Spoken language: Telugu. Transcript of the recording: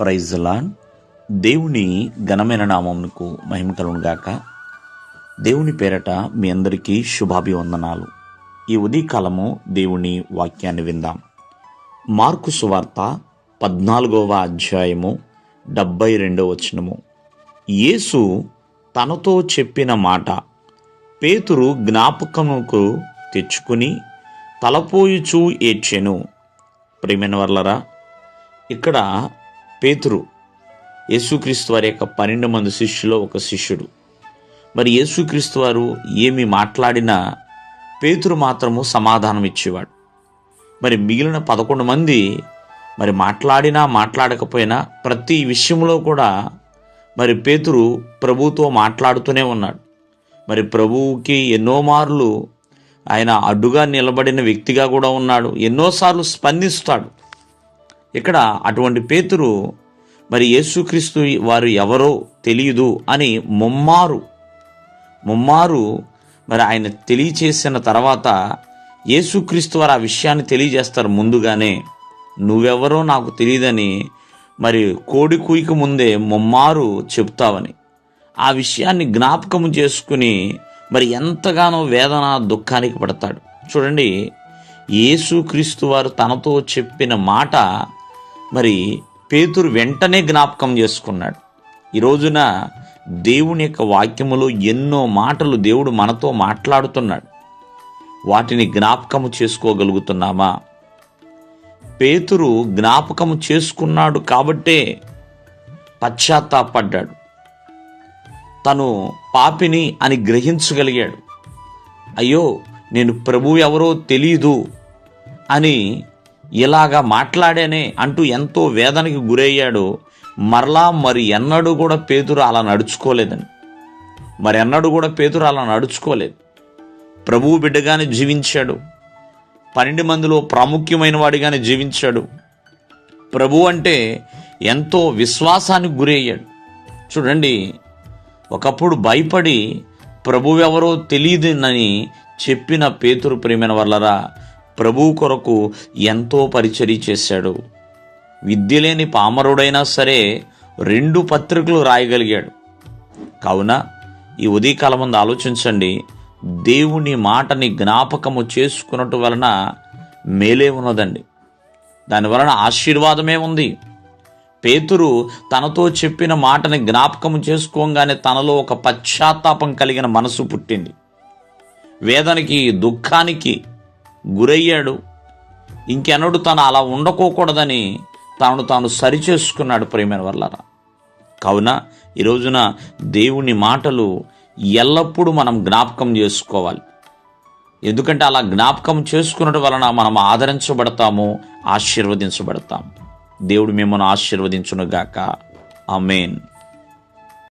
ప్రైజ్లాన్ దేవుని ఘనమైన నామమునకు మహిమ కలుగును గాక. దేవుని పేరట మీ అందరికీ శుభాభివందనాలు. ఈ ఉదయకాలము దేవుని వాక్యాన్ని విందాం. మార్కు సువార్త పద్నాలుగవ అధ్యాయము డెబ్బై రెండవ వచనము. యేసు తనతో చెప్పిన మాట పేతురు జ్ఞాపకముకు తెచ్చుకుని తలపోయుచూ ఏడ్చెను. ప్రేమైన వర్లరా ఇక్కడ పేతురు యేసుక్రీస్తు వారి యొక్క పన్నెండు మంది శిష్యులో ఒక శిష్యుడు. మరి యేసుక్రీస్తు వారు ఏమి మాట్లాడినా పేతురు మాత్రము సమాధానం ఇచ్చేవాడు. మరి మిగిలిన పదకొండు మంది మరి మాట్లాడినా మాట్లాడకపోయినా ప్రతి విషయంలో కూడా మరి పేతురు ప్రభుతో మాట్లాడుతూనే ఉన్నాడు. మరి ప్రభువుకి ఎన్నో మార్లు ఆయన అడ్డుగా నిలబడిన వ్యక్తిగా కూడా ఉన్నాడు. ఎన్నోసార్లు స్పందిస్తాడు. ఇక్కడ అటువంటి పేతురు మరి యేసుక్రీస్తు వారు ఎవరో తెలియదు అని ముమ్మారు. ముమ్మారు మరి ఆయన తెలియచేసిన తర్వాత యేసుక్రీస్తు వారు ఆ విషయాన్ని తెలియజేస్తారు ముందుగానే. నువ్వెవరో నాకు తెలియదని మరి కోడి కూయికి ముందే ముమ్మారు చెప్తావని. ఆ విషయాన్ని జ్ఞాపకము చేసుకుని మరి ఎంతగానో వేదన దుఃఖానికి పడతాడు. చూడండి యేసుక్రీస్తు వారు తనతో చెప్పిన మాట మరి పేతురు వెంటనే జ్ఞాపకం చేసుకున్నాడు. ఈ రోజున దేవుని యొక్క వాక్యములో ఎన్నో మాటలు దేవుడు మనతో మాట్లాడుతున్నాడు. వాటిని జ్ఞాపకము చేసుకోగలుగుతున్నామా? పేతురు జ్ఞాపకము చేసుకున్నాడు కాబట్టే పశ్చాత్తాపడ్డాడు. తను పాపిని అని గ్రహించగలిగాడు. అయ్యో నేను ప్రభు ఎవరో తెలీదు అని ఇలాగా మాట్లాడేనే అంటూ ఎంతో వేదనకి గురయ్యాడు. మరలా మరి ఎన్నడూ కూడా పేతురు అలా నడుచుకోలేదని. మరి ఎన్నడూ కూడా పేతురు అలా నడుచుకోలేదు. ప్రభువు బిడ్డగానే జీవించాడు. పన్నెండు మందిలో ప్రాముఖ్యమైన వాడిగానే జీవించాడు. ప్రభు అంటే ఎంతో విశ్వాసానికి గురయ్యాడు. చూడండి ఒకప్పుడు భయపడి ప్రభువెవరో తెలియదునని చెప్పిన పేతురు ప్రేమైన వల్లరా ప్రభువు కొరకు ఎంతో పరిచర్య చేశాడు. విద్య లేని పామరుడైనా సరే రెండు పత్రికలు రాయగలిగాడు. కావున ఈ ఉదయకాలం ముందు ఆలోచించండి. దేవుని మాటని జ్ఞాపకము చేసుకున్నట్టు వలన మేలే ఉన్నదండి. దాని వలన ఆశీర్వాదమే ఉంది. పేతురు తనతో చెప్పిన మాటని జ్ఞాపకం చేసుకోగానే తనలో ఒక పశ్చాత్తాపం కలిగిన మనసు పుట్టింది. వేదనకి దుఃఖానికి గురయ్యాడు. ఇంకెన్నడు తను అలా ఉండకోకూడదని తాను తాను సరిచేసుకున్నాడు ప్రేమైన వల్ల కావున ఈ రోజున దేవుని మాటలు ఎల్లప్పుడూ మనం జ్ఞాపకం చేసుకోవాలి. ఎందుకంటే అలా జ్ఞాపకం చేసుకున్నట్టు వలన మనం ఆదరించబడతాము ఆశీర్వదించబడతాము. దేవుడు మిమ్మల్ని ఆశీర్వదించునుగాక. ఆమెన్.